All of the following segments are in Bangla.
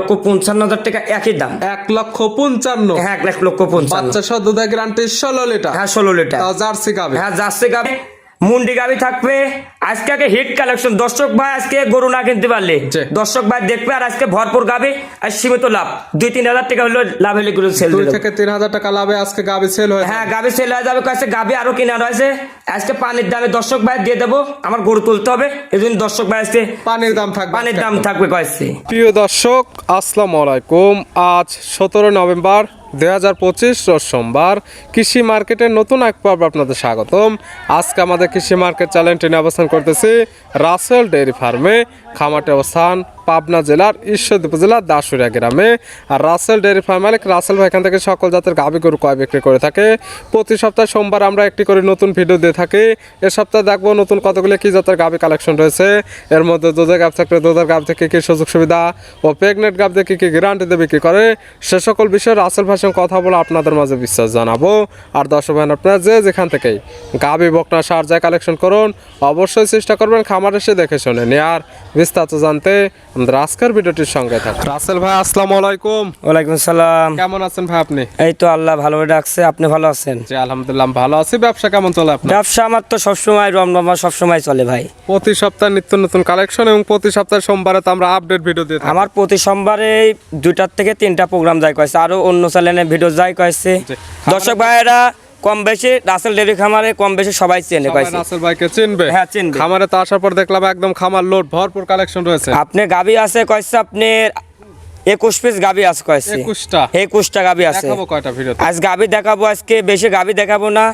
লক্ষ পঞ্চান্ন হাজার টাকা একই দাম। এক লক্ষ পঞ্চান্ন। হ্যাঁ এক লক্ষ পঞ্চান্ন। বাচ্চা সহ দুধের গ্যারান্টি ষোলো লিটার। হ্যাঁ ষোলো লিটার। জার্সি গাবে। হ্যাঁ জার্সি গাবি। মুন্ডি গাবি থাকবে। আজকে আগে হিট কালেকশন দর্শক ভাই আজকে গরু না কিনতে পারলে। দর্শক ভাই দেখবে আর আজকে ভরপুর গাবি। আর সীমিত লাভ। দুই তিন হাজার টাকা হলো লাভ হলে গরু সেল দুই থেকে তিন হাজার টাকা লাভে আজকে গাবি সেল হয় হ্যাঁ গাবি সেল হয়ে যাবে। কয়েছে গাবি আরও কেনা রয়েছে আজকে পানির দামে দর্শক ভাই দিয়ে দেবো। আমার গরু তুলতে হবে। এই জন্য দর্শক ভাই আজকে পানির দাম থাকবে পানির দাম থাকবে কয়েছে প্রিয় দর্শক আসসালামু আলাইকুম। আজ সতেরো নভেম্বর। দুই হাজার পঁচিশ সোমবার কৃষি মার্কেটের নতুন এক পর্ব আপনাদের স্বাগতম। আজকে আমাদের কৃষি মার্কেট চ্যানেলটি নিয়ে অবস্থান করতেছি রাসেল ডেয়ারি ফার্মে। খামাটে অবস্থান পাবনা জেলার ঈশ্বর উপজেলার দাসুরিয়া গ্রামে। আর রাসেল ডেয়ারি ফার্ম মালিক রাসেল ভাই এখান থেকে সকল জাতের গাভী গরু কয় বিক্রি করে থাকে। প্রতি সপ্তাহে সোমবার আমরা একটি করে নতুন ভিডিও দিয়ে থাকি। এ সপ্তাহে দেখব নতুন কতগুলো কি জাতের গাভী কালেকশন রয়েছে। এর মধ্যে দুধের গাভ থাকলে দুধের গাভ থেকে কি সুযোগ সুবিধা ও প্রেগনেন্ট গাভ থেকে কি গ্যারান্টিতে বিক্রি করে, সে সকল বিষয়ে রাসেল সঙ্গে কথা বলে আপনাদের মাঝে বিশ্বাস জানাব। আর দর্শক ভাই আপনারা যে যেখান থেকেই গাভী বকনা, সার যায় কালেকশন করুন, অবশ্যই চেষ্টা করবেন খামার এসে দেখে শুনে নেয়ার। বিস্তারিত জানতে আমাদের আজকের ভিডিওটির সঙ্গে থাকুন। রাসেল ভাই আসসালামু আলাইকুম। ওয়ালাইকুম সালাম কেমন আছেন ভাই আপনি? এই তো আল্লাহ ভালো রাখছে আপনি ভালো আছেন? জি আলহামদুলিল্লাহ ভালো আছি। ব্যবসা কেমন চলে আপনার? ব্যবসা আমার তো সবসময় রমরমা সবসময় চলে ভাই। প্রতি সপ্তাহে নিত্য নতুন কালেকশন এবং প্রতি সপ্তাহে সোমবারে তো আমরা আপডেট ভিডিও থাকি। আমার প্রতি সোমবারে দুইটার থেকে তিনটা প্রোগ্রাম যায় কয়েছে আরও অন্য চ্যানেলে ভিডিও যায় কয়েছে। দর্শক ভাইয়েরা কম বেশি রাসেল ডেরি খামারে কম বেশি সবাই চেনে কয়েছে নাসির ভাইকে চিনবে? হ্যাঁ, চিনবে। খামারে তো আসার পর দেখলাম একদম খামার লোড ভরপুর কালেকশন রয়েছে। আপনি গাবি আছে কয়েছে আপনি একুশ পিস গাবি আছে কয়েছে একুশটা? একুশটা গাবি আছে। দেখাবো কয়টা ভিডিও আজ গাবি দেখাবো আজকে বেশি গাবি দেখাবো না।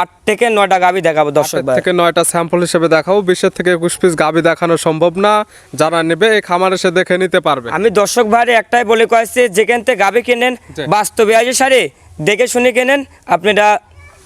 আট থেকে নয়টা গাবি দেখাবো দর্শক ভাই। থেকে নয়টা স্যাম্পল হিসেবে দেখাবো বিশের থেকে একুশ পিস গাবি দেখানো সম্ভব না। যারা নেবে এই খামার এসে দেখে নিতে পারবে। আমি দর্শক ভাইরে একটাই বলে কয়েছে যেখান থেকে গাবি কেনেন বাস্তবে আসে সারে দেখে শুনে কেনেন আপনারা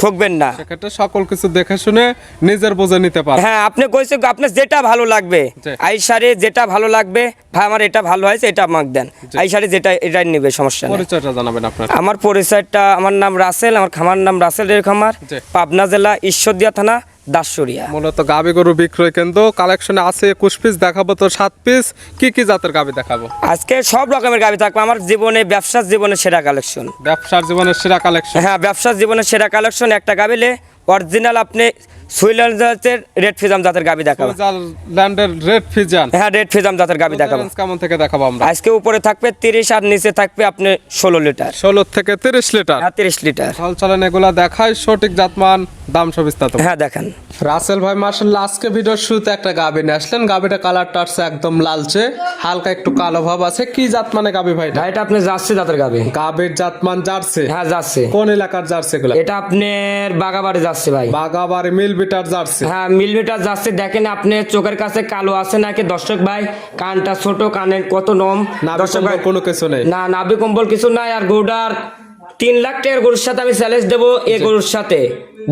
ঠকবেন না। সেক্ষেত্রে সকল কিছু দেখে শুনে নিজের বোঝা নিতে পারেন হ্যাঁ আপনি কইছে আপনার যেটা ভালো লাগবে আই আইসারে যেটা ভালো লাগবে ভাই আমার এটা ভালো হয়েছে এটা আমাকে দেন। আইসারে যেটা এটাই নেবে সমস্যা নেই। পরিচয়টা জানাবেন আপনার। আমার পরিচয়টা আমার নাম রাসেল আমার খামার নাম রাসেল এর খামার পাবনা জেলা ঈশ্বরদিয়া থানা দাসুরিয়া। মূলত গাবি গরু বিক্রয় কেন্দ্র। কালেকশনে আছে একুশ পিস দেখাবো তো সাত পিস কি কি জাতের গাবি দেখাবো? আজকে সব রকমের গাবি থাকবে। আমার জীবনে ব্যবসার জীবনে সেরা কালেকশন। ব্যবসার জীবনের সেরা কালেকশন? হ্যাঁ ব্যবসার জীবনে সেরা কালেকশন একটা গাবিলে অরিজিনাল আপনি সুইল্যান্ড জাতের রেড ফিজাম জাতের গাবি দেখাবো। ল্যান্ডের রেড ফিজান হ্যাঁ রেড ফিজাম জাতের গাবি দেখাবো। কেমন থেকে দেখাবো আমরা? আজকে উপরে থাকবে তিরিশ আর নিচে থাকবে আপনি ষোলো লিটার। ষোলো থেকে তিরিশ লিটার। হ্যাঁ লিটার। চল চলেন এগুলা দেখায় সঠিক জাতমান দাম সব বিস্তারিত। হ্যাঁ দেখেন। রাসেল ভাই মার্শাল্লাহ আজকে ভিডিওর শুরুতে একটা গাবি নিয়ে আসলেন। গাবিটা কালারটা আসছে একদম লালচে হালকা একটু কালো ভাব আছে। কি জাত মানে গাবি ভাই এটা? আপনি যাচ্ছে জাতের গাবি। গাবির জাতমান জার্সি। হ্যাঁ যাচ্ছে কোন এলাকার জার্সি গুলা এটা আপনার বাগাবাড়ি যাচ্ছে ভাই। বাগাবাড়ি মিল বিটার যাচ্ছে। হ্যাঁ মিলিমিটার যাচ্ছে। দেখেন আপনি চোখের কাছে কালো আছে নাকি? দর্শক ভাই কানটা ছোট কানের কত নম না দর্শক ভাই কোনো কিছু নেই। না নাভি কম্বল কিছু নাই। আর গৌডার তিন লাখ টাকার গরুর সাথে আমি চ্যালেঞ্জ দেবো এই গরুর সাথে।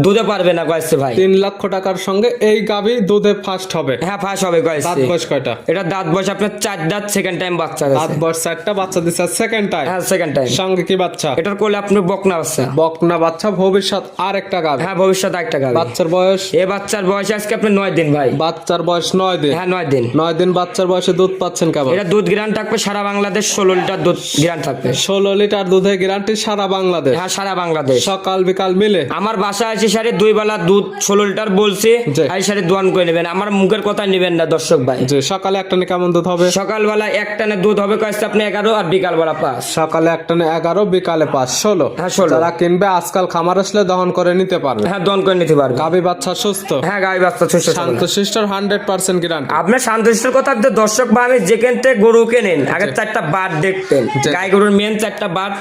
দুধে পারবে না কয়েছে ভাই। তিন লক্ষ টাকার সঙ্গে এই গাবি দুধে ফার্স্ট হবে। হ্যাঁ ফাঁস হবে দাঁত বয়স কয়টা? এটা দাঁত বয়স আপনার চার দাঁত সেকেন্ড টাইম বাচ্চা দাঁত বয়স চারটা বাচ্চা দিচ্ছে সেকেন্ড টাইম হ্যাঁ সেকেন্ড টাইম সঙ্গে কি বাচ্চা? এটার করলে আপনি বকনা বাচ্চা। বকনা বাচ্চা ভবিষ্যৎ আর একটা গাবি হ্যাঁ ভবিষ্যৎ আর একটা গাবে বাচ্চার বয়স? এ বাচ্চার বয়স আজকে আপনি নয় দিন ভাই। বাচ্চার বয়স নয় দিন। হ্যাঁ নয় দিন। নয় দিন বাচ্চার বয়সে দুধ পাচ্ছেন কেমন? এটা দুধ গ্রান থাকবে সারা বাংলাদেশ ষোলো লিটার দুধ গ্রান থাকবে। ষোলো লিটার দুধের গ্যারান্টি সারা বাংলাদেশ। হ্যাঁ সারা বাংলাদেশ। সকাল বিকাল মিলে। আমার বাসা আছে সাড়ে দুই বেলা দুধ ষোলো লিটার বলছে। এই সাড়ে দোয়ান করে নেবেন। আমার মুখের কথা নেবেন না দর্শক ভাই। সকালে একটা নে কেমন দুধ হবে? সকালবেলা এক টানে দুধ হবে কয়েছে আপনি এগারো আর বিকালবেলা পাঁচ। সকালে একটা নে এগারো বিকালে পাঁচ ষোলো। হ্যাঁ, ষোলো। যারা কিনবে আজকাল খামার আসলে দহন করে নিতে পারবে। হ্যাঁ দন করে নিতে পারবে। গাবি বাচ্চা সুস্থ? হ্যাঁ গাই বাচ্চা ছুঁচো শান্ত শিষ্টর হান্ড্রেড পার্সেন্ট গ্যারান্টি আপনার শান্তশিষ্টের কথা তো দর্শক বা আমি যেখান থেকে গরু কেনেন আগে চারটা বার দেখতেন। গাই গরুর মেন চারটা বার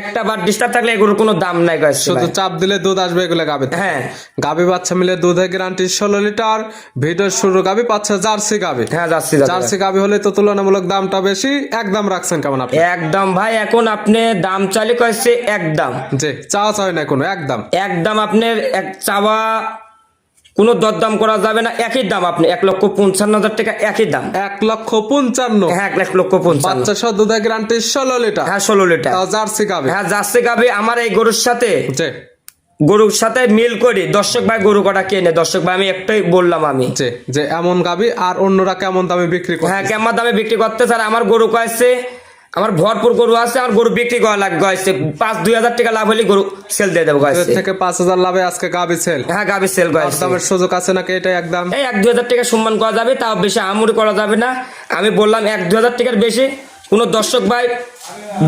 একটা বার ডিস্টার্ব থাকলে এগুলোর কোনো দাম নাই কয়েছে শুধু চাপ দিলে দুধ আসবে এগুলো গাবি হ্যাঁ। গাবি বাচ্চা মিলে দুধের গ্যারান্টি ষোলো লিটার। ভিডিও শুরু গাবি পাচ্ছে জার্সি গাবি হ্যাঁ জার্সি। জার্সি গাবি হলে তো তুলনামূলক দামটা বেশি। একদম রাখছেন কেমন আপনি? একদম ভাই এখন আপনি দাম চালে কয়েছে একদম। জি চাওয়া চাই না কোনো একদম। একদম আপনার এক চাওয়া কোনো দরদাম করা যাবে না একই দাম আপনি এক লক্ষ পঞ্চান্ন হাজার টাকা একই দাম। এক লক্ষ পঞ্চান্ন। হ্যাঁ এক লক্ষ পঞ্চান্ন। বাচ্চা সহ দুধের গ্যারান্টি ষোলো লিটার। হ্যাঁ ষোলো লিটার। জার্সি গাবি। হ্যাঁ যাচ্ছে গাবে। আমার এই গরুর সাথে গরুর সাথে মিল করি। দর্শক ভাই গরু কটা কেনে? দর্শক ভাই আমি একটাই বললাম আমি। যে যে এমন গাবি। আর অন্যরা কেমন দামে বিক্রি করে হ্যাঁ কেমন দামে বিক্রি করতে স্যার আমার গরু কয়েছে আমার ভরপুর গরু আছে আমার গরু বিক্রি করা লাগবে হয়েছে পাঁচ দুই হাজার টাকা লাভ হলে গরু সেল দিয়ে দেবো থেকে পাঁচ হাজার লাভে আজকে গাবি সেল হ্যাঁ গাবি সেল দামের সুযোগ আছে নাকি এটা একদম? এই এক দুই হাজার টাকা সম্মান করা যাবে তাও বেশি আমুরি করা যাবে না। আমি বললাম এক দু হাজার টাকার বেশি। কোনো দর্শক ভাই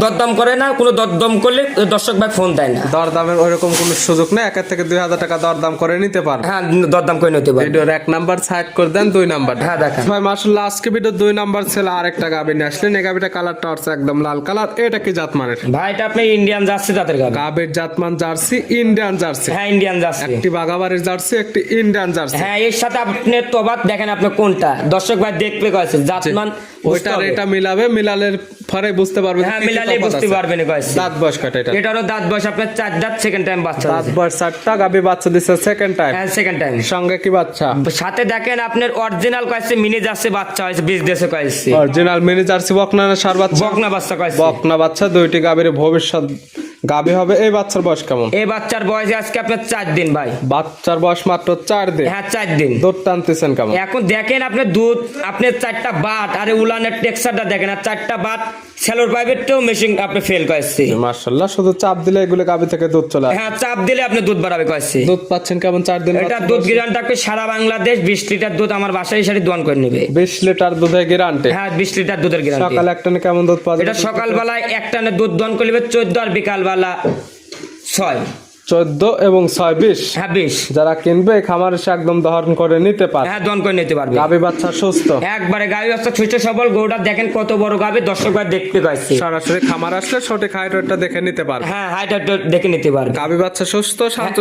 দরদাম করে না কোনো দরদম করলে দর্শক ভাই ফোন দেয় না। দরদামের ওইরকম কোনো সুযোগ নেই একের থেকে দুই হাজার টাকা দরদাম করে নিতে পারবে হ্যাঁ দরদাম করে নিতে পারে। ভিডিওর এক নাম্বার সাইড করে দেন দুই নাম্বার। হ্যাঁ দেখান। ভাই মার্শাল্লাহ আজকে ভিডিও দুই নাম্বার ছেলে আরেকটা গাবি নিয়ে আসলেন। এই গাবিটা কালারটা হচ্ছে একদম লাল কালার এটা কি জাতমানের? ভাই এটা আপনি ইন্ডিয়ান যাচ্ছে তাদের গাবি। গাবির জাতমান জার্সি ইন্ডিয়ান জার্সি। হ্যাঁ ইন্ডিয়ান যাচ্ছে একটি বাগাবাড়ির জার্সি একটি ইন্ডিয়ান জার্সি। হ্যাঁ এর সাথে আপনি তবাত দেখেন আপনি কোনটা। দর্শক ভাই দেখবে কয়েছে জাতমান বুঝতে ওইটার এটা মিলাবে মিলালের পরে বুঝতে পারবে হ্যাঁ মিলালে বুঝতে পারবেন গাইস দাঁত বয়স কাটা এটা। এটারও দাঁত বয়স আপনার চার দাঁত সেকেন্ড টাইম বাচ্চা দাঁত বয়স চারটা গাবি বাচ্চা দিচ্ছে সেকেন্ড টাইম হ্যাঁ সেকেন্ড টাইম সঙ্গে কি বাচ্চা? সাথে দেখেন আপনার অরিজিনাল কয়েছে মিনি যাচ্ছে বাচ্চা হয়েছে বিশ দেশে কয়েছে অরিজিনাল মিনি জার্সি বকনা না সার বাচ্চা? বকনা বাচ্চা কয়েছে বকনা বাচ্চা দুইটি গাবির ভবিষ্যৎ গাবি হবে এই বাচ্চার বয়স কেমন? এই বাচ্চার বয়স আজকে আপনার চার দিন ভাই। বাচ্চার বয়স মাত্র চার দিন। হ্যাঁ চার দিন। দুধ টানতেছেন কেমন? এখন দেখেন আপনার দুধ আপনার চারটা বাট আরে উলানের দেখেন আর চারটা বাট সেলোর পাইপেরটাও মেশিন আপনি ফেল করেছে শুধু চাপ দিলে এগুলো গাবি থেকে দুধ চলে হ্যাঁ চাপ দিলে আপনি দুধ বাড়াবে কয়েছে দুধ পাচ্ছেন কেমন চার দিন এটা দুধ গিরান থাকবে সারা বাংলাদেশ বিশ লিটার দুধ আমার বাসায় সারি দোয়ান করে নেবে। বিশ লিটার দুধে গ্যারান্টি হ্যাঁ বিশ লিটার দুধের গ্যারান্টি সকালে একটা না কেমন দুধ পাওয়া এটা সকালবেলায় এক টানে দুধ দন করে নেবে চোদ্দ আর বিকালবেলা ছয়। চোদ্দ এবং ছয় বিশ। হ্যাঁ বিশ। যারা কিনবে খামার এসে একদম দহন করে নিতে পারে হ্যাঁ দন করে নিতে পারবে। গাবি বাচ্চা সুস্থ। একবারে গাড়ি রাস্তা সুস্থ সবল গরুটা দেখেন কত বড় গাবে দর্শক দেখতে পাচ্ছি সরাসরি খামার আসলে সঠিক দেখে নিতে পারবে। হ্যাঁ দেখে নিতে পারবে। গাবি বাচ্চা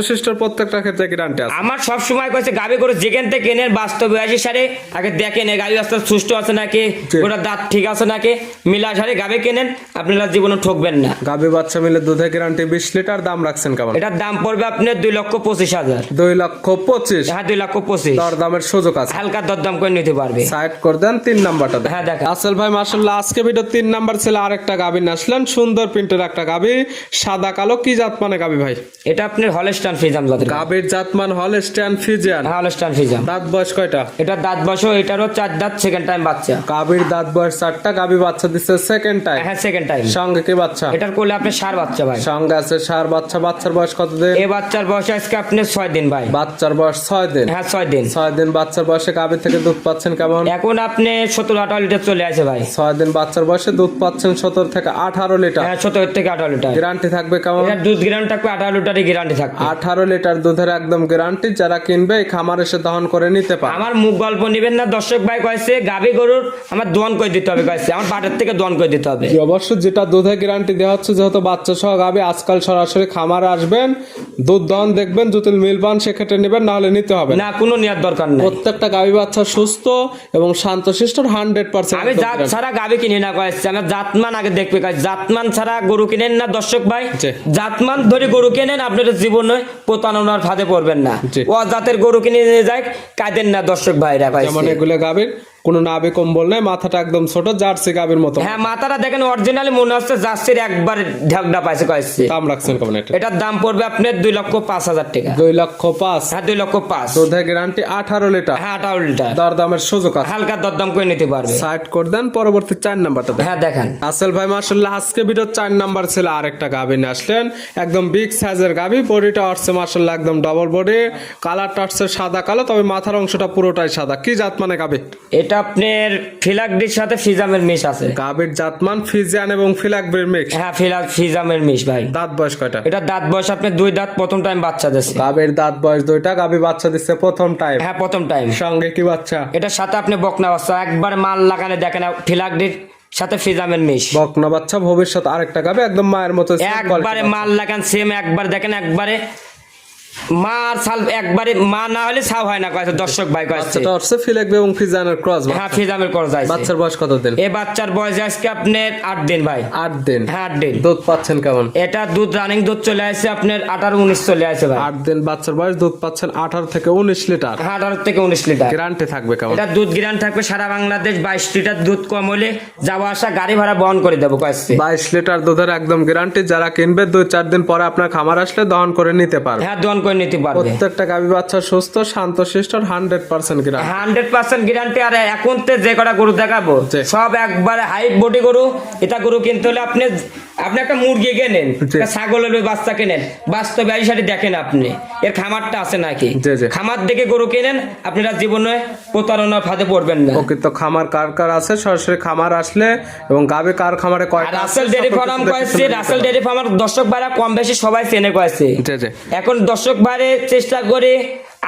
সুস্থ প্রত্যেকটা ক্ষেত্রে গ্যারান্টি আছে। আমার সব সময় কয়েছে গাবি করে যেখান থেকে কেনেন বাস্তবে আসি সারে। আগে দেখেন এই গাড়ি রাস্তা সুস্থ আছে নাকি। ওটা দাঁত ঠিক আছে নাকি? মিলা সারে গাবি কেনেন আপনারা জীবনে ঠকবেন না। গাবি বাচ্চা মিলে দুধে গ্যারান্টি বিশ লিটার দাম রাখছেন কেমন? এটার দাম পড়বে আপনার দুই লক্ষ পঁচিশ হাজার। দুই লক্ষ পঁচিশ। হ্যাঁ দুই লক্ষ পঁচিশ। দর দামের সুযোগ আছে। হালকা দরদাম করে নিতে পারবে। সাইড করে দেন তিন নাম্বারটা হ্যাঁ দেখা। আসল ভাই মার্শাল্লাহ আজকে ভিডিও তিন নাম্বার ছিল আরেকটা নিয়ে আসলেন। সুন্দর প্রিন্টের একটা গাবি সাদা কালো কি জাত মানে গাবি ভাই? এটা আপনার হলস্টান ফিজাম গাবির জাতমান হল স্ট্যান্ড ফিজিয়ান হলস্টান ফিজাম দাঁত বয়স কয়টা? এটা দাঁত বসো এটারও চার দাঁত সেকেন্ড টাইম বাচ্চা। গাবির দাঁত বয়স চারটা গাবি বাচ্চা দিচ্ছে সেকেন্ড টাইম হ্যাঁ সেকেন্ড টাইম সঙ্গে কি বাচ্চা? এটার করলে আপনি সার বাচ্চা ভাই। সঙ্গে আছে সার বাচ্চা বাচ্চার বয়স কত দিন এ বাচ্চার বয়স আজকে আপনি ছয় দিন ভাই। বাচ্চার বয়স ছয় দিন? হ্যাঁ ছয় দিন। ছয় দিন বাচ্চার বয়সে গাভী থেকে দুধ পাচ্ছেন কেমন? এখন আপনি সতেরো আঠারো লিটার চলে আসে ভাই। ছয় দিন বাচ্চার বয়সে দুধ পাচ্ছেন সতেরো থেকে আঠারো লিটার। হ্যাঁ সতেরো থেকে আঠারো লিটার। গ্যারান্টি থাকবে কেমন? দুধ গ্রান্ট থাকবে আঠারো লিটারই গ্যারান্টি থাকবে। আঠারো লিটার দুধের একদম গ্যারান্টি যারা কিনবে এই খামার এসে দহন করে নিতে পারে আমার মুখ গল্প নেবেন না দর্শক ভাই কয়েছে গাভী গরুর আমার দোয়ান করে দিতে হবে কয়েছে আমার বাটার থেকে দোয়ান করে দিতে হবে। অবশ্য যেটা দুধে গ্যারান্টি দেওয়া হচ্ছে যেহেতু বাচ্চা সহ গাভী আজকাল সরাসরি খামার আসবেন। দুধ দেখবেন যদি মিল পান সেক্ষেত্রে নেবেন নাহলে নিতে হবে না। কোনো নেওয়ার দরকার নেই। প্রত্যেকটা গাভী বাচ্চা সুস্থ এবং শান্তশিষ্ট হান্ড্রেড পার্সেন্ট আমি জাত ছাড়া গাভী কিনি না কয়েছে আমার জাতমান আগে দেখবে জাতমান ছাড়া গরু কিনেন না দর্শক ভাই? জাতমান ধরে গরু কেনেন আপনার জীবনে প্রতারণার ফাঁদে পড়বেন না। ও জাতের গরু কিনে নিয়ে যায় কাঁদেন না দর্শক ভাইরা যেমন কয়েছে এগুলো গাভীর কোনো নাভি কম্বল নেই মাথাটা একদম ছোট জার্সি গাভীর মতো। হ্যাঁ মাথাটা দেখেন অরিজিনালি মনে হচ্ছে জার্সির একবার ঢাকডা পাইছে কয়েছে। দাম রাখছেন কেমন এটা এটার দাম পড়বে আপনার দুই লক্ষ পাঁচ হাজার টাকা। দুই লক্ষ পাঁচ? হ্যাঁ দুই লক্ষ পাঁচ। দুধে গ্যারান্টি আঠারো লিটার হ্যাঁ আঠারো লিটার দরদামের সুযোগ আছে। হালকা দরদাম করে নিতে পারবে। সাইড করে দেন পরবর্তী চার নাম্বারটা হ্যাঁ দেখেন। আসল ভাই মার্শাল্লাহ আজকে ভিডিও চার নাম্বার ছিল আরেকটা গাভী নিয়ে আসলেন। একদম বিগ সাইজের গাভী বডিটা আসছে মার্শাল্লাহ একদম ডবল বডি কালারটা আসছে সাদা কালো তবে মাথার অংশটা পুরোটাই সাদা। কি জাত মানে গাভী? এটা আপনার ফিলাকডির সাথে ফিজামের মিশ আছে। গাভীর জাতমান ফিজিয়ান এবং ফিলাকবির মিক্স হ্যাঁ ফিলাক ফিজামের মিশ ভাই। দাঁত বয়স কয়টা? এটা দাঁত বয়স আপনার দুই দাঁত প্রথম টাইম বাচ্চা দিচ্ছে গাভীর দাঁত বয়স দুইটা গাভী বাচ্চা দিচ্ছে প্রথম টাইম হ্যাঁ প্রথম টাইম সঙ্গে কি বাচ্চা? এটার সাথে আপনি বকনা বাচ্চা একবার মাল লাগানে দেখেন ফিলাকডির সাথে ফিজামের মিশ। বকনা বাচ্চা ভবিষ্যৎ আরেকটা গাভী একদম মায়ের মতো একবারে মাল লাগান সেম একবার দেখেন একবারে মা আর সাল একবারে মা না হলে ছাও হয় না কয়েছে দর্শক ভাই কয়েছে। বাচ্চাটা হচ্ছে ফিলাকবি এবং ফিজিয়ানের ক্রস হ্যাঁ ফিজামের করা যায় বাচ্চার বয়স কত দিন? এ বাচ্চার বয়স আজকে আপনার আট দিন ভাই। আট দিন। হ্যাঁ আট দিন। দুধ পাচ্ছেন কেমন? এটা দুধ রানিং দুধ চলে আসছে আপনার আঠারো উনিশ চলে আসছে ভাই। আট দিন বাচ্চার বয়স দুধ পাচ্ছেন আঠারো থেকে উনিশ লিটার। থেকে লিটার। গ্যারান্টি থাকবে কেমন? এটা দুধ থাকবে সারা বাংলাদেশ বাইশ লিটার দুধ কম হলে যাওয়া আসা গাড়ি ভাড়া বহন করে দেবো কয়েছে। বাইশ লিটার দুধের একদম গ্যারান্টি যারা কিনবে দুই চার দিন পরে আপনার খামার আসলে দহন করে নিতে পারবে। হ্যাঁ দোয়ান করে নিতে পারবে। প্রত্যেকটা গাভী বাচ্চা সুস্থ শান্ত শিষ্ট হান্ড্রেড পার্সেন্ট কিনা হান্ড্রেড পার্সেন্ট গ্যারান্টি আর এখন তো যে কটা গরু দেখাবো সব একবারে হাইট বডি গরু এটা গরু কিনতে হলে আপনি আপনি একটা মুরগি কেনেন ছাগলের বাচ্চা কেনেন বাস্তবে এই সাথে দেখেন আপনি এর খামারটা আছে নাকি। খামার দেখে গরু কেনেন আপনারা জীবনে প্রতারণার ফাঁদে পড়বেন না। প্রকৃত খামার কার কার আছে? সরাসরি খামার আসলে এবং গাবে কার খামারে কয়টা রাসেল ডেরি ফার্ম কয়েছে রাসেল। ডেরি ফার্ম দর্শক ভাইরা কম বেশি সবাই চেনে কয়েছে। এখন দর্শক ভাইরে চেষ্টা করে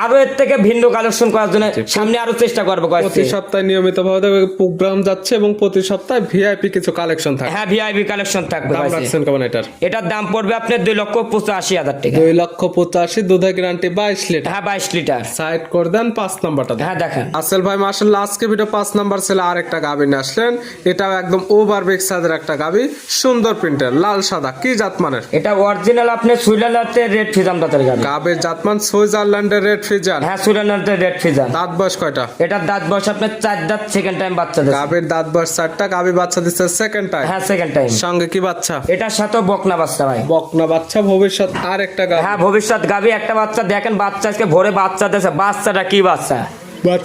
আরও এর থেকে ভিন্ন কালেকশন করার জন্য সামনে আরও চেষ্টা করব প্রতি সপ্তাহে নিয়মিত ভাবে প্রোগ্রাম যাচ্ছে এবং প্রতি সপ্তাহে ভিআইপি কিছু কালেকশন থাকে হ্যাঁ ভিআইপি কালেকশন থাকবে দাম রাখছেন কেমন এটার? এটার দাম পড়বে আপনার দুই লক্ষ পঁচাশি হাজার টাকা। দুই লক্ষ পঁচাশি দুধের গ্যারান্টি বাইশ লিটার। হ্যাঁ বাইশ লিটার। সাইড করে দেন পাঁচ নাম্বারটা হ্যাঁ দেখেন। আসল ভাই মার্শাল্লাহ আজকে ভিডিও পাঁচ নাম্বার ছেলে আর একটা গাবি নিয়ে আসলেন। এটাও একদম ওভার বিগ সাইজের একটা গাবি। সুন্দর প্রিন্টের লাল সাদা কি জাতমানের? এটা অরিজিনাল আপনার সুইজারল্যান্ডের রেড ফিজাম দাঁতের গাবের জাতমান সুইজারল্যান্ডের রেড ফিজার হ্যাঁ সুইজারল্যান্ডের রেড ফিজাম দাঁত বয়স কয়টা? এটার দাঁত বয়স আপনার চার দাঁত সেকেন্ড টাইম বাচ্চা দেয় গাবের দাঁত বয়স চারটা গাবি বাচ্চা দিচ্ছে সেকেন্ড টাইম হ্যাঁ সেকেন্ড টাইম সঙ্গে কি বাচ্চা? এটার সাথেও বকনা বাচ্চা ভাই। বকনা বাচ্চা ভবিষ্যৎ আর একটা গাবি হ্যাঁ ভবিষ্যৎ গাবি একটা বাচ্চা। দেখেন বাচ্চা আজকে ভোরে বাচ্চা দিয়েছে বাচ্চাটা কি বাচ্চা?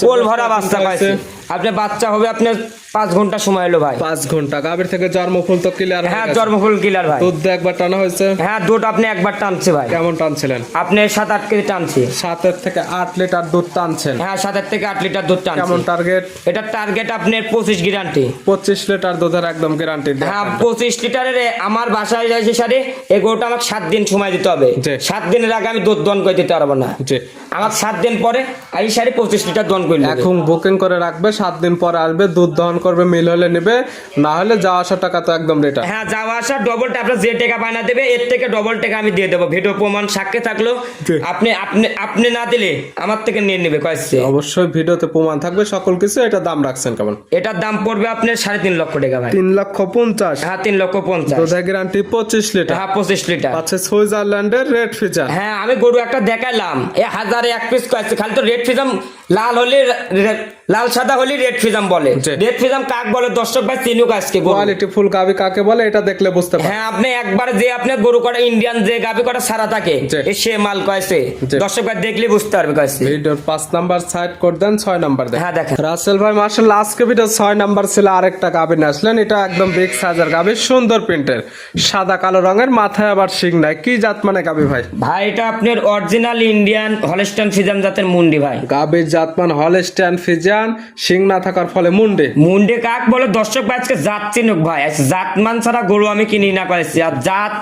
কোল ভরা বাচ্চা। পাইছে। আপনি বাচ্চা হবে আপনার পাঁচ ঘণ্টা সময় এলো ভাই। পাঁচ ঘণ্টা। গাবির থেকে জন্মফুল তো ক্লিয়ার হ্যাঁ জন্মফুল কিলার ভাই। দুধ একবার টানা হয়েছে? হ্যাঁ দুধ আপনি একবার টানছে ভাই। কেমন টানছিলেন? আপনি সাত আট কেজি টানছে। সাতের থেকে আট লিটার দুধ টানছেন। হ্যাঁ সাতের থেকে আট লিটার দুধ টানছে। কেমন টার্গেট এটার টার্গেট আপনার পঁচিশ গ্যারান্টি পঁচিশ লিটার দুধের একদম গ্যারান্টি হ্যাঁ পঁচিশ লিটারের আমার বাসায় যাইছে সারে এই গরুটা আমাকে সাত দিন সময় দিতে হবে। সাত দিনের আগে আমি দুধ দন করে দিতে পারব না। আমার সাত দিন পরে এই সারে পঁচিশ লিটার দন করে নেবে। এখন বুকিং করে রাখবে সাত দিন পরে আসবে দুধ দহন করবে মিল হলে নেবে না হলে যাওয়া আসা টাকা তো একদম রিটার্ন হ্যাঁ যাওয়া আসা ডবলটা আপনার যে টাকা বানা দেবে এর থেকে ডবল টাকা আমি দিয়ে দেবো। ভিডিও প্রমাণ সাক্ষী থাকল। আপনি আপনি আপনি না দিলে আমার থেকে নিয়ে নেবে কয়েছে অবশ্যই ভিডিওতে প্রমাণ থাকবে সকল কিছু এটা দাম রাখছেন কেমন? এটার দাম পড়বে আপনার সাড়ে তিন লক্ষ টাকা ভাই। তিন লক্ষ পঞ্চাশ। হ্যাঁ তিন লক্ষ পঞ্চাশ। দুধের গ্যারান্টি পঁচিশ লিটার হ্যাঁ পঁচিশ লিটার আছে সুইজারল্যান্ডের রেড ফিচার হ্যাঁ আমি গরু একটা দেখাইলাম। এ হাজারে এক পিস কয়েছে খালি তো রেড ফিজাম লাল হলে লাল সাদা হলে রেড ফিজাম বলে। রেড ফিজাম কাক বলে? দর্শক ভাই চিনুক আজকে কোয়ালিটি ফুল গাবি কাকে বলে এটা দেখলে বুঝতে পারবে। হ্যাঁ আপনি একবার যে আপনি গরু কটা ইন্ডিয়ান যে গাবি কটা সারা থাকে সে মাল কয়েছে। দর্শক ভাই দেখলে বুঝতে পারবে কয়েছে। ভিডিওর পাঁচ নাম্বার সাইড করে দেন ছয় নাম্বার দেন। হ্যাঁ দেখেন। রাসেল ভাই মার্শাল আজকে ভিডিও ছয় নাম্বার ছিল আরেকটা গাবি আসলেন। এটা একদম বিগ সাইজের গাবি সুন্দর প্রিন্টের সাদা কালো রঙের মাথায় আবার শিং নাই। কি জাত মানে গাবি ভাই? ভাই এটা আপনার অরিজিনাল ইন্ডিয়ান হলস্টান ফিজাম জাতের মুন্ডি ভাই। গাবির জাতমান হলস্টাইন ফিজিয়ান শিং না থাকার ফলে মুন্ডে মুন্ডে কাক বলে, দর্শক ভাই, আজকে জাত চিনুক ভাই। জাত মান ছাড়া গরু আমি কিনি না করেছি আর জাত,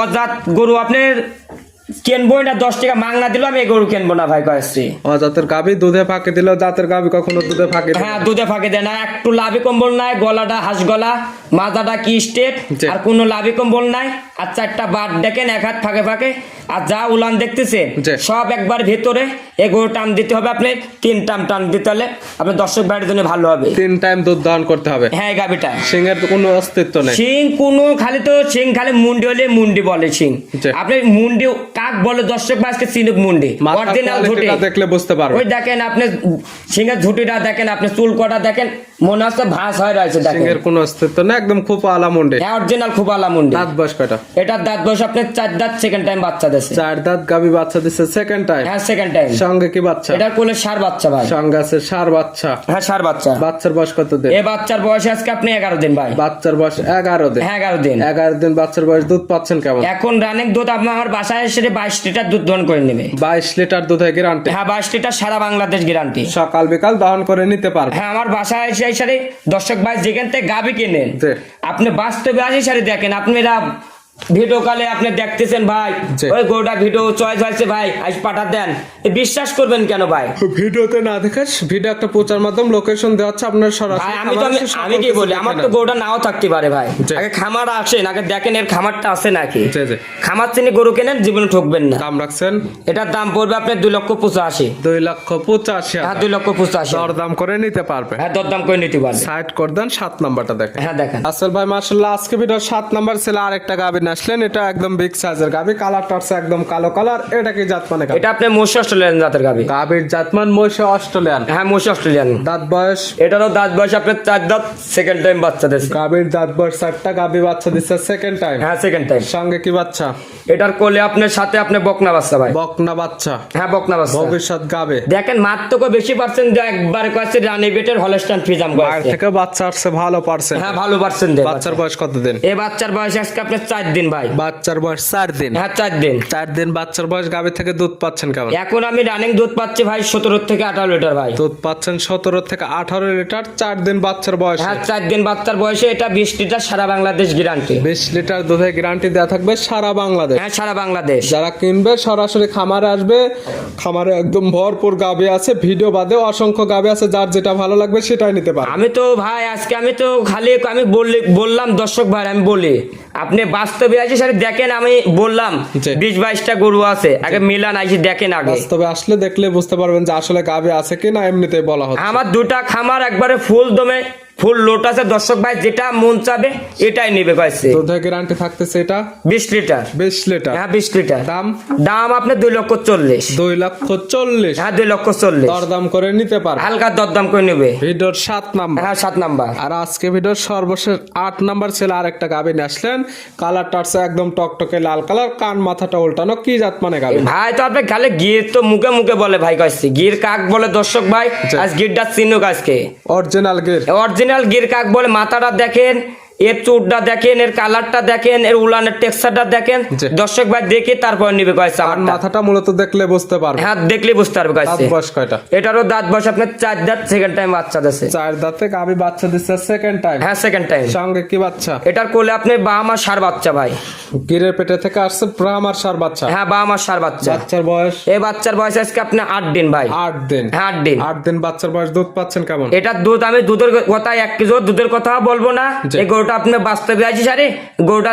অজাত জাত গরু আপনার কিনবো না দশ টাকা মাংনা দিলেও আমি গরু কিনবো না ভাই কয়েছি অজাতের গাবি দুধে ফাঁকি দিলেও জাতের গাবি কখনো দুধে ফাঁকি। হ্যাঁ দুধে ফাঁকে দেয় না। একটু লাভি কম্বল নাই গলাটা হাঁস গলা মাথাটা কি স্টেট আর কোনো লাভি কম্বল নাই আর চারটা বাদ দেখেন এক হাত ফাঁকে ফাঁকে আর যা উলান দেখতেছেন জি। সব একবার ভেতরে এগোর টান দিতে হবে আপনি তিন টান টান দিতে হলে আপনার দর্শক বাড়ির জন্য ভালো হবে। তিন টাইম দুধ দান করতে হবে। হ্যাঁ গাবিটা সিংয়ের তো কোনো অস্তিত্ব নেই। সিং কোনো খালি তো সিং খালি মুন্ডি হলে মুন্ডি বলে সিং। আপনি মুন্ডি কাক বলে দর্শক বাসকে চিনুক মুন্ডি? অরিজিনাল ঝুটি। দেখলে বুঝতে পারবেন ওই দেখেন আপনি সিংহের ঝুটিটা দেখেন আপনি চুল কটা দেখেন মনে হচ্ছে ভাস হয়ে রয়েছে সিংয়ের কোনো অস্তিত্ব নেই একদম খুব আলা মুন্ডে। হ্যাঁ অরিজিনাল খুব আলা মুন্ডি। দাঁত বয়স কয়টা? এটার দাঁত বয়স আপনার চার দাঁত সেকেন্ড টাইম বাচ্চা দিয়েছে চার দাঁত গাবি বাচ্চা দিচ্ছে সেকেন্ড টাইম হ্যাঁ সেকেন্ড টাইম সঙ্গে কি বাচ্চা? এটার কোলে সার বাচ্চা ভাই। সঙ্গে আছে সার বাচ্চা। হ্যাঁ সার বাচ্চা। বাচ্চার বয়স কত দিন? এ বাচ্চার বয়স আজকে আপনি এগারো দিন ভাই। বাচ্চার বয়স এগারো দিন। হ্যাঁ এগারো দিন। এগারো দিন বাচ্চার বয়স দুধ পাচ্ছেন কেমন? এখন রানিং দুধ আপনার আমার বাসায় এসে বাইশ লিটার দুধ দহন করে নেবে। বাইশ লিটার দুধে গ্যারান্টি হ্যাঁ বাইশ লিটার সারা বাংলাদেশ গ্যারান্টি সকাল বিকাল দহন করে নিতে পারবে। হ্যাঁ আমার বাসায় এসে এই সারে দর্শক ভাই যেখান থেকে গাবি কেনেন আপনি বাস্তবে আসি সারি দেখেন আপনি আপনারা ভিডিও কলে আপনি দেখতেছেন ভাই। ওই গোটা ভিডিও চয়েস হয়েছে ভাই আজ পাঠা দেন। বিশ্বাস করবেন কেন ভাই? ভিডিওতে না দেখে ভিডিও একটা প্রচার মাধ্যম লোকেশন দেওয়া হচ্ছে আপনার সরাসরি ভাই আমি তো আমি কি বলি আমার তো গরুটা নাও থাকতে পারে ভাই। আগে খামার আসেন আগে দেখেন এর খামারটা আছে নাকি। খামার চিনি গরু কেনেন জীবনে ঠকবেন না। দাম রাখছেন? এটার দাম পড়বে আপনার দুই লক্ষ পঁচাশি। দুই লক্ষ পঁচাশি হ্যাঁ। দুই লক্ষ পঁচাশি। দরদাম করে নিতে পারবে। হ্যাঁ দরদাম করে নিতে পারবে। সাইড করে দেন সাত নাম্বারটা দেখেন। হ্যাঁ দেখেন। আসল ভাই মার্শাল্লাহ আজকে ভিডিও সাত নাম্বার ছিল আরেকটা গাবি নিয়ে আসলেন এটা একদম বিগ সাইজের গাবি কালারটা হচ্ছে একদম কালো কালার এটা কি জাত মানে এটা আপনি মোশি অস্ট্রেলিয়ান জাতের গাবি। গাবির জাতমান মহিষা অস্ট্রেলিয়ান। হ্যাঁ মোশি অস্ট্রেলিয়ান। দাঁত বয়স? এটারও দাঁত বয়স আপনার চার দাঁত সেকেন্ড টাইম বাচ্চা দিয়েছে গাবির দাঁত বয়স চারটা গাবি বাচ্চা দিচ্ছে সেকেন্ড টাইম হ্যাঁ সেকেন্ড টাইম সঙ্গে কি বাচ্চা? এটার কোলে আপনার সাথে আপনি বকনা বাচ্চা ভাই। বকনা বাচ্চা? হ্যাঁ বকনা বাচ্চা। ভবিষ্যৎ গাবে। দেখেন মাত্র বেশি পার্সেন্ট একবার কয়েছে রানী বেটের হলস্টান ফ্রিজাম মায়ের থেকে বাচ্চা আসছে ভালো পারছে হ্যাঁ ভালো পার্সেন্ট দেয় বাচ্চার বয়স কত দিন এই বাচ্চার বয়স আজকে আপনার চার দিন। ভাই। বাচ্চার বয়স চার দিন হ্যাঁ চার দিন চার দিন বাচ্চার বয়স গাবে থেকে দুধ পাচ্ছেন কেমন? এখন আমি রানিং দুধ পাচ্ছি ভাই সতেরো থেকে আঠারো লিটার ভাই। দুধ পাচ্ছেন সতেরো থেকে আঠারো লিটার চার দিন বাচ্চার বয়স। হ্যাঁ চার দিন বাচ্চার বয়সে এটা বিশ লিটার সারা বাংলাদেশ গ্যারান্টি বিশ লিটার দুধের গ্যারান্টি দেওয়া থাকবে সারা বাংলাদেশ। হ্যাঁ সারা বাংলাদেশ। যারা কিনবে সরাসরি খামারে আসবে খামারে একদম ভরপুর গাবে আছে ভিডিও বাদে অসংখ্য গাবে আছে যার যেটা ভালো লাগবে সেটাই নিতে পারে আমি তো ভাই আজকে আমি তো খালি আমি বললি বললাম দর্শক ভাই আমি বলি আপনি বাস্তবে আছে স্যার দেখেন আমি বললাম। বিশ বাইশটা গরু আছে। আগে মিলান আইসি দেখেন আগে। বাস্তবে আসলে দেখলে বুঝতে পারবেন যে আসলে গাবে আছে কি না এমনিতেই বলা হচ্ছে। আমার দুটা খামার একবারে ফুল দমে ফুল লোট আছে দর্শক ভাই যেটা মন চাবে এটাই নেবে কয়েছে দুধের গ্যারান্টি থাকতেছে এটা? বিশ লিটার বিশ লিটার হ্যাঁ বিশ লিটার দাম? দাম আপনার দুই লক্ষ চল্লিশ। দুই লক্ষ চল্লিশ। হ্যাঁ দুই লক্ষ চল্লিশ। দরদাম করে নিতে পারবে হালকা দরদাম করে নেবে। ভিডিওর সাত নাম্বার। হ্যাঁ সাত নাম্বার। আর আজকে ভিডিওর সর্বশেষ আট নাম্বার ছিল আরেকটা গাবি নিয়ে আসলেন। কালার হচ্ছে একদম টকটকে লাল কালার কান মাথাটা উল্টানো কি জাত মানে গাবি ভাই তো আপনি খালি গির তো মুখে মুখে বলে ভাই কাছে গির কাক বলে দর্শক ভাই। আজ গিরটা চিনুক আজকে। অরিজিনাল গির। অরিজিনাল গির কাক বলে মাথাটা দেখেন। এর চুটটা দেখেন এর কালারটা দেখেন এর উলানের টেক্সচারটা দেখেন। দর্শক ভাই দেখে তারপর নিবে কয়েছে কান আমারটা। মাথাটা মূলত দেখলে বুঝতে পারবে। হ্যাঁ দেখলে বুঝতে পারবে দাঁত বয়স কয়টা? এটারও দাঁত বয়স আপনার চার দাঁত সেকেন্ড টাইম বাচ্চা দিচ্ছে চার দাঁত থেকে আমি বাচ্চা দিচ্ছে সেকেন্ড টাইম হ্যাঁ সেকেন্ড টাইম সঙ্গে কি বাচ্চা? এটার কোলে আপনি বা আমার সার বাচ্চা ভাই। গিরের পেটে থেকে আসছে ব্রাহ্মার সার বাচ্চা। হ্যাঁ বা আমার সার বাচ্চা। বাচ্চার বয়স? এই বাচ্চার বয়স আজকে আপনি আট দিন ভাই। আট দিন। হ্যাঁ আট দিন। আট দিন বাচ্চার বয়স দুধ পাচ্ছেন কেমন? এটার দুধ আমি দুধের কথা এক কেজি দুধের কথা বলব না। এই গরুটা আপনি বাস্তবে আছি গরুটা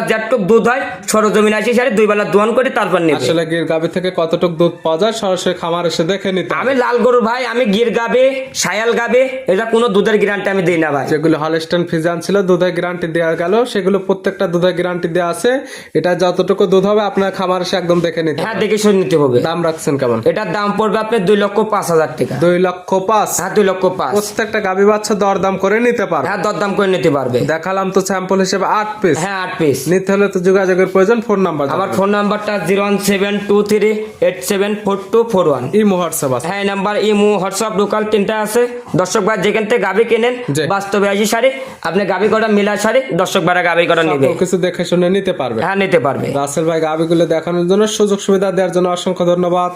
দুধ হয় সরজমিন আছি দুই বেলা দোয়ান করে তারপর নেবে। আসলে গির গাবি থেকে কতটুক দুধ পাওয়া যায় সরাসরি খামার এসে দেখে নিতে আমি লাল গরু ভাই আমি গির গাবে সায়াল গাবে এটা কোনো দুধের গ্যারান্টি আমি দিই না ভাই। যেগুলো হলস্টেন ফিজান ছিল দুধের গ্যারান্টি দেওয়া গেল সেগুলো প্রত্যেকটা দুধের গ্যারান্টি দেওয়া আছে। এটা যতটুকু দুধ হবে আপনার খামার এসে একদম দেখে নিতে হ্যাঁ দেখে শুনে নিতে হবে। দাম রাখছেন কেমন? এটার দাম পড়বে আপনার দুই লক্ষ পাঁচ হাজার টাকা। দুই লক্ষ পাঁচ? হ্যাঁ দুই লক্ষ পাঁচ। প্রত্যেকটা গাবি বাচ্চা দরদাম করে নিতে পারবে। হ্যাঁ দরদাম করে নিতে পারবে। দেখালাম তো স্যাম্পল হিসেবে আট পিস হ্যাঁ আট পিস নিতে হলে তো যোগাযোগের প্রয়োজন ফোন নাম্বার আমার ফোন নাম্বারটা zero one seven two three eight seven four two four one. ই হোয়াটসঅ্যাপ আছে। হ্যাঁ নাম্বার ইমো হোয়াটসঅ্যাপ লোকাল তিনটা আছে। দর্শক ভাই যেখান থেকে গাবি কেনেন বাস্তবে আসি শাড়ি আপনি গাবি কটা মিলা শাড়ি দর্শক ভাইরা গাবি কটা নিবে। কিছু দেখে শুনে নিতে পারবে। হ্যাঁ নিতে পারবে। রাসেল ভাই গাবিগুলো দেখানোর জন্য সুযোগ সুবিধা দেওয়ার জন্য অসংখ্য ধন্যবাদ।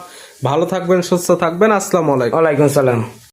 ভালো থাকবেন সুস্থ থাকবেন। আসসালামু আলাইকুম। ওয়ালাইকুম সালাম।